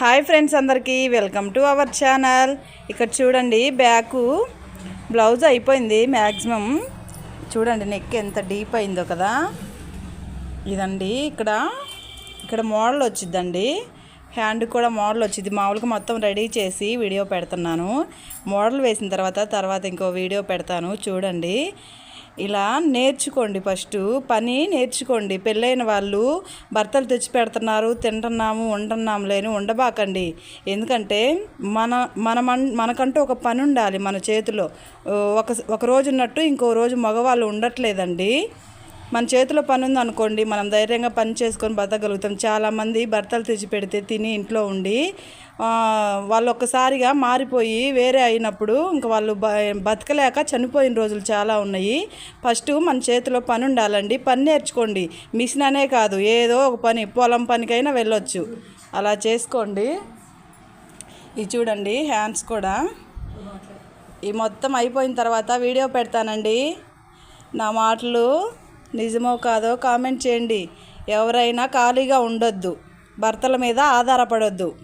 Hi friends అందరికీ welcome to our channel. ఇక్కడ చూడండి బ్యాకు బ్లౌజ్ అయిపోయింది మ్యాక్సిమం చూడండి నెక్ ఎంత డీప్ అయిందో కదా. ఇదండి ఇక్కడ ఇక్కడ మోడల్ వచ్చిందండి హ్యాండ్ కూడా మోడల్ వచ్చింది. మామూలుగా మొత్తం రెడీ చేసి వీడియో పెడుతున్నాను. మోడల్ వేసిన తర్వాత తర్వాత ఇంకో వీడియో పెడతాను. చూడండి. ఇలా నేర్చుకోండి ఫస్ట్ పని నేర్చుకోండి. పెళ్ళైన వాళ్ళు భర్తలు తెచ్చి పెడుతున్నారు తింటున్నాము ఉంటున్నాము లేని ఉండబాకండి. ఎందుకంటే మన మన మనకంటూ ఒక పని ఉండాలి మన చేతిలో. ఒక ఒక రోజు ఉన్నట్టు ఇంకో రోజు మగవాళ్ళు ఉండట్లేదండి. మన చేతిలో పని ఉంది అనుకోండి మనం ధైర్యంగా పని చేసుకొని బతకగలుగుతాం. చాలామంది భర్తలు తెచ్చిపెడితే తిని ఇంట్లో ఉండి వాళ్ళు ఒక్కసారిగా మారిపోయి వేరే అయినప్పుడు ఇంకా వాళ్ళు బ బతకలేక చనిపోయిన రోజులు చాలా ఉన్నాయి. ఫస్ట్ మన చేతిలో పని ఉండాలండి పని నేర్చుకోండి. మిషన్ అనే కాదు ఏదో ఒక పని పొలం పనికైనా వెళ్ళొచ్చు. అలా చేసుకోండి. ఇది చూడండి హ్యాండ్స్ కూడా. ఈ మొత్తం అయిపోయిన తర్వాత వీడియో పెడతానండి. నా మాటలు నిజమో కాదో కామెంట్ చేయండి. ఎవరైనా ఖాళీగా ఉండొద్దు. భర్తల మీద ఆధారపడొద్దు.